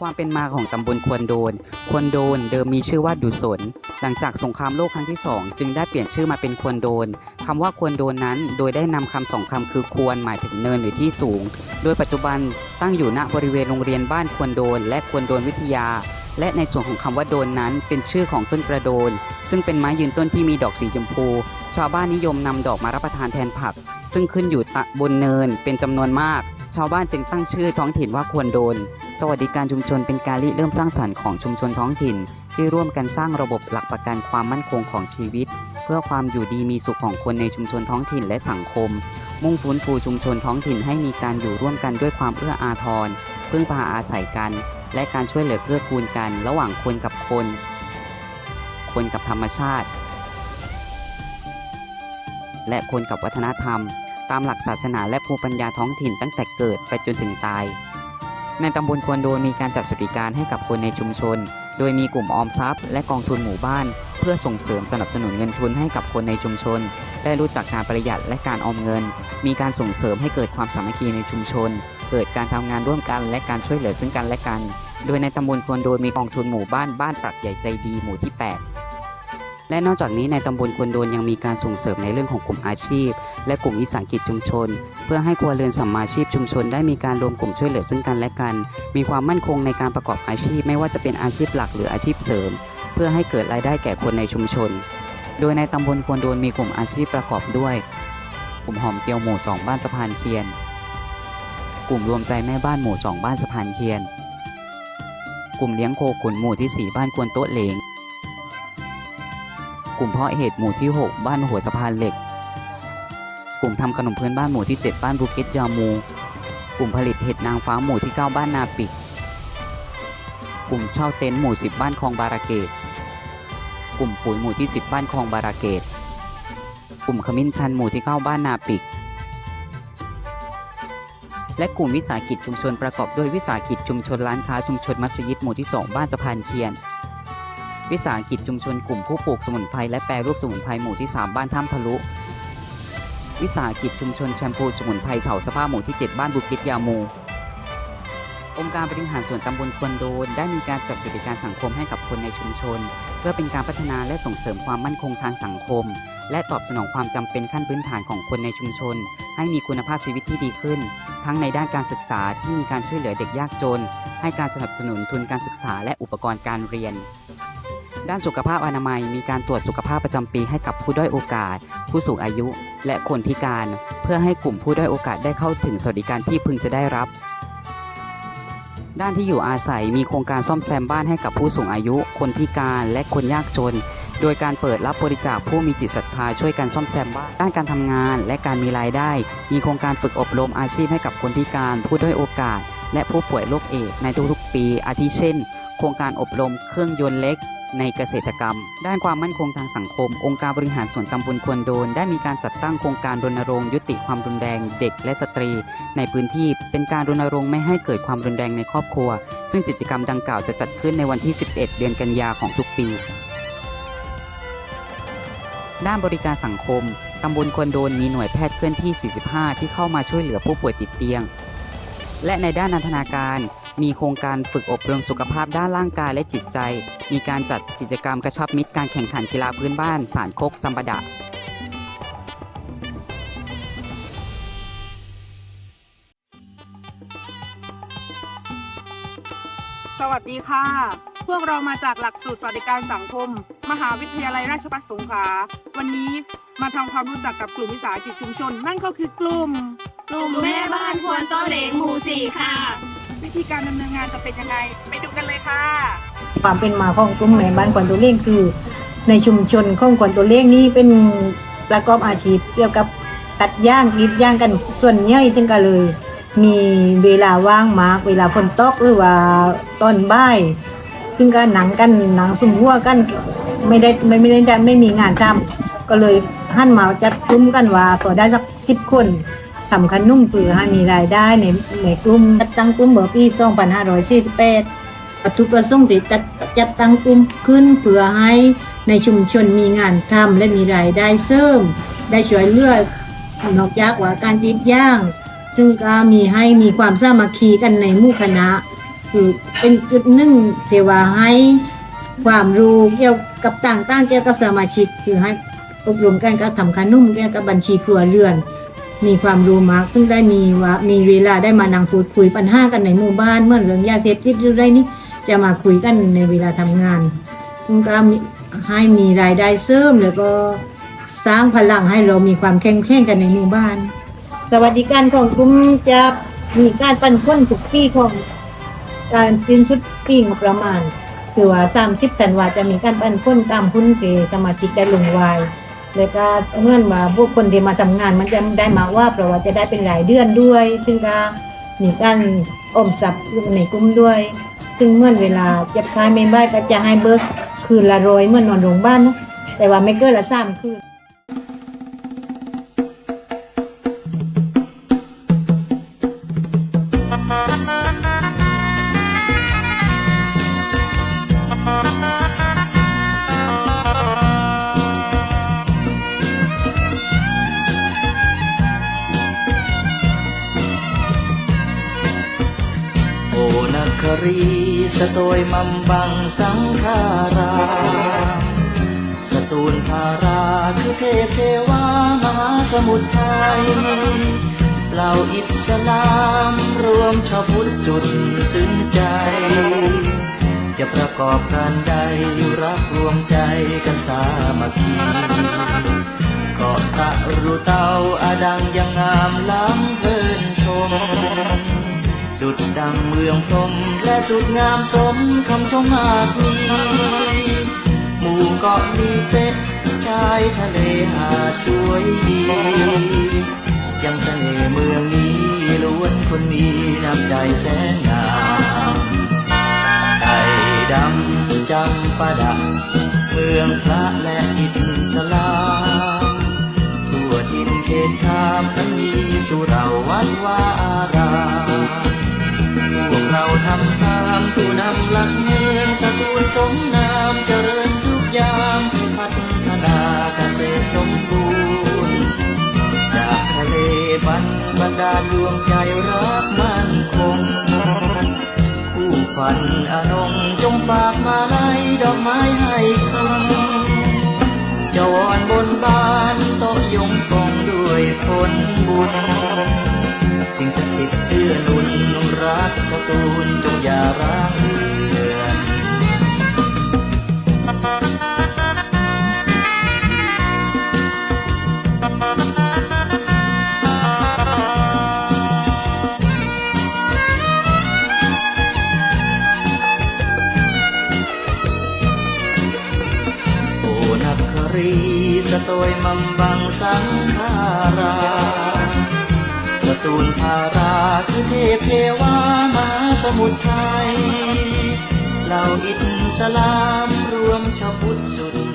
ความเป็นมาของตำบลควนโดน ควนโดนเดิมมีชื่อว่าดุสน หลังจากสงครามโลกครั้งที่สองจึงได้เปลี่ยนชื่อมาเป็นควนโดน คำว่าควนโดนนั้น โดยได้นำคำสองคำคือควรหมายถึงเนินหรือที่สูง โดยปัจจุบันตั้งอยู่ณบริเวณโรงเรียนบ้านควนโดน และควนโดนวิทยา และในส่วนของคำว่าโดนนั้น เป็นชื่อของต้นกระโดน ซึ่งเป็นไม้ยืนต้นที่มีดอกสีชมพู ชาวบ้านนิยมนำดอกมารับประทานแทนผัก ซึ่งขึ้นอยู่ตะบนเนินเป็นจำนวนมาก ชาวบ้านจึงตั้งชื่อท้องถิ่นว่าควรโดน สวัสดิการชุมชนเป็นการริเริ่มสร้างสรรค์ของชุมชนท้องถิ่น ที่ร่วมกันสร้างระบบหลักประกันความมั่นคงของชีวิต เพื่อความอยู่ดีมีสุขของคนในชุมชนท้องถิ่นและสังคม มุ่งฟื้นฟูชุมชนท้องถิ่นให้มีการอยู่ร่วมกันด้วยความเอื้ออาทรพึ่งพาอาศัยกัน และการช่วยเหลือเกื้อกูลกัน ระหว่างคนกับคน คนกับธรรมชาติ และคนกับวัฒนธรรม ตามหลักศาสนาและภูมิปัญญาท้องถิ่นตั้งแต่เกิดไปจนถึงตาย ในตำบลควนโดนมีการจัดสวัสดิการให้กับคนในชุมชน โดยมีกลุ่มออมทรัพย์และกองทุนหมู่บ้าน เพื่อส่งเสริมสนับสนุนเงินทุนให้กับคนในชุมชน ได้รู้จักการประหยัดและการออมเงิน มีการส่งเสริมให้เกิดความสามัคคีในชุมชน เกิดการทำงานร่วมกันและการช่วยเหลือซึ่งกันและกัน โดยในตำบลควนโดนมีกองทุนหมู่บ้านบ้านปรักใหญ่ใจดีหมู่ที่ 8 และนอกจากนี้ในตำบลควนโดนยังมีการส่งเสริมในเรื่องของกลุ่มอาชีพ และกลุ่มวิสาหกิจชุมชน เพื่อให้ครัวเรือนสัมมาชีพชุมชนได้มีการรวมกลุ่มช่วยเหลือซึ่งกันและกัน มีความมั่นคงในการประกอบอาชีพ ไม่ว่าจะเป็นอาชีพหลักหรืออาชีพเสริม เพื่อให้เกิดรายได้แก่คนในชุมชน โดยในตำบลควนโดนมีกลุ่มอาชีพประกอบด้วย กลุ่มหอมเจียวหมู่ 2 บ้านสะพานเคียน กลุ่มรวมใจแม่บ้านหมู่ 2 บ้านสะพานเคียน กลุ่มเลี้ยงโคขุนหมู่ที่ 4 บ้านควนโต๊ะเหลง กลุ่มเพาะเห็ดหมู่ที่ 6 บ้านหัวสะพานเหล็ก กลุ่มทำขนมพื้นบ้านหมู่ที่ 7 บ้านบูเก็ตยามู กลุ่มผลิตเห็ดนางฟ้าหมู่ที่ 9 บ้านนาปิก กลุ่มเช่าเต็นท์หมู่ 10 บ้านคลองบาราเกต กลุ่มปุ๋ยหมู่ที่ 10 บ้านคลองบาราเกต กลุ่มขมิ้นชันหมู่ที่ 9 บ้านนาปิก และกลุ่มวิสาหกิจชุมชนประกอบด้วยวิสาหกิจชุมชนร้านค้าชุมชนมัสยิดหมู่ที่ 2 บ้านสะพานเคียน วิสาหกิจชุมชนกลุ่มผู้ปลูกสมุนไพรและแปรรูปสมุนไพรหมู่ที่ 3 บ้านถ้ำทะลุ วิสาหกิจชุมชนแชมพูสมุนไพรเสาสภาพหมู่ที่ 7 บ้านบุกิจยามูองค์การบริหารส่วนตำบลควนโดน ได้มีการจัดสวัสดิการสังคมให้กับคนในชุมชน เพื่อเป็นการพัฒนาและส่งเสริมความมั่นคงทางสังคม และตอบสนองความจำเป็นขั้นพื้นฐานของคนในชุมชน ให้มีคุณภาพชีวิตที่ดีขึ้น ทั้งในด้านการศึกษาที่มีการช่วยเหลือเด็กยากจน ให้การสนับสนุนทุนการศึกษาและอุปกรณ์การเรียน ด้านสุขภาพอนามัยมีการตรวจสุขภาพประจำปีให้กับผู้ด้อยโอกาส ผู้สูงอายุ และคนพิการ เพื่อให้กลุ่มผู้ด้อยโอกาสได้เข้าถึงสวัสดิการที่พึงจะได้รับ ด้านที่อยู่อาศัยมีโครงการซ่อมแซมบ้านให้กับผู้สูงอายุ คนพิการและคนยากจน โดยการเปิดรับบริจาคผู้มีจิตศรัทธาช่วยกันซ่อมแซมบ้าน ด้านการทำงานและการมีรายได้ มีโครงการฝึกอบรมอาชีพให้กับคนพิการ ผู้ด้อยโอกาส และผู้ป่วยโรคเอดในทุกๆ ปี อาทิเช่น โครงการอบรมเครื่องยนต์เล็ก ในเกษตรกรรม ด้านความมั่นคงทางสังคม องค์การบริหารส่วนตำบลควนโดน ได้มีการจัดตั้งโครงการรณรงค์ยุติความรุนแรงเด็กและสตรี ในพื้นที่เป็นการรณรงค์ไม่ให้เกิดความรุนแรงในครอบครัว ซึ่งกิจกรรมดังกล่าวจะจัดขึ้นในวันที่ 11 เดือนกันยาของทุกปี ด้านบริการสังคมตำบลควนโดนมีหน่วยแพทย์เคลื่อนที่ 45 ที่เข้ามาช่วยเหลือผู้ป่วยติดเตียง และในด้านนันทนาการ มีโครงการฝึกอบรมสุขภาพด้านร่างกายและจิตใจ มีการจัดกิจกรรมกระชับมิตรการแข่งขันกีฬาพื้นบ้าน สารคกจำปาดะสวัสดีค่ะ พวกเรามาจากหลักสูตรสวัสดิการสังคม มหาวิทยาลัยราชภัฏสงขลา วันนี้มาทำความรู้จักกับกลุ่มวิสาหกิจชุมชน นั่นก็คือกลุ่ม กลุ่มแม่บ้านควรโตะเหลงหมู่สี่ค่ะ วิธีการดำเนินงานจะเป็นยังไง ไปดูกันเลยค่ะ ความเป็นมาของกลุ่มแม่บ้านกวนตัวเล้งคือ ในชุมชนของกวนตัวเล้งนี้เป็นประกอบอาชีพเกี่ยวกับตัดย่างกรีดย่างกันส่วนใหญ่ถึงกันเลย มีเวลาว่างมาก เวลาฝนตกหรือว่าตอนบ่ายซึ่งก็หนังกันหนังสุ่มหัวกันไม่ได้ไม่ไม่ได้ไม่มีงานทำก็เลยหันมาจัดกลุ่มกันว่าพอได้สักสิบคน ทำขนมเพื่อให้มีรายได้ในในกลุ่มจัดตั้งกลุ่มเมื่อปี2548วัตถุประสงค์ที่จัดจัดตั้งกลุ่มขึ้นเพื่อให้ในชุมชนมีงานทำและมีรายได้เสริม ได้ช่วยเหลือนอกจากว่าการติดย่าง ซึ่งก็มีให้มีความสามัคคีกันในหมู่คณะคือเป็นจุดหนึ่งเทวาให้ความรู้เกี่ยวกับต่างๆเกี่ยวกับสมาชิก คือให้อบรมกันก็ทำขนุ่มเกี่ยวกับบัญชีครัวเรือน มีความรู้มากซึ่งได้มีว่ามีเวลาได้มานั่งพูดคุยปัญหากันในหมู่บ้านเมื่อเรื่องยาเสพติดหรือะไรนี่จะมาคุยกันในเวลาทำงานซึ่งก็ให้มีรายได้เสริมแล้วก็สร้างพลังให้เรามีความแข็งแกร่งกันในหมู่บ้าน สวัสดิการของกลุ่มจะมีการปันพ้นทุกปีของการสิ้นสุดปีงบประมาณ คือว่า30ธันวาจะมีการปันพ้นตามหุ้นเกสมาชิกได้ลงวาย แล้วก็เมื่อว่าพวกคนที่มาทำงานมันจะได้มาว่าเพราะว่าจะได้เป็นหลายเดือนด้วยซึ่งก็มีการออมทรัพย์อยู่ในกลุ่มด้วย ซึ่งเมื่อเวลาเจ็บคายไม่ไหวก็จะให้เบิกคืนละร้อยเมื่อนอนโรงพยาบาลนะแต่ว่าไม่เกินละสามคืน ครีสโตยมัมบังสังขาราสตูลภาราคือเทพเทวามหาสมุทรไทยเหล่าอิสลามรวมชาวพุทธสุดซึ้งใจ จะประกอบการใดรักรวมใจกันสามัคคีเกาะตะรุเตาอาดังยังงามล้ำเพลินชม ดุดดังเมืองพรมและสุดงามสมคำชมมากมีหมู่เกาะมีเป็ดชายทะเลหาดสวยดี ยังเสน่ห์เมืองนี้ล้วนคนมีน้ำใจแสนงามไก่ดำจำปาดะเมืองพระและอิสลามทั่วทินเขตขามทั้งมีสุราวัดวาอาราม เราทำตามผู้นำหลักเมืองสกุลสมนามเจริญทุกยามพัฒนาเกษตรสมบูรณ์จากทะเลบันบรรดาลดวงใจรักมั่นคง คู่ฝันอนงจงฝากมาลัยดอกไม้ให้คำจะวอนบนบานโตะยงกองด้วยผลบุญ สิ่งศักดิ์สิทธิ์เอื้อหนุนรักสตูลจงอย่าร้างเรือนโอนักครีสโตยมัมบังสังขารา สตูลภาราคือเทพเทวามาสมุทรไทยเหล่าอิสลามรวมชาวพุทธสุด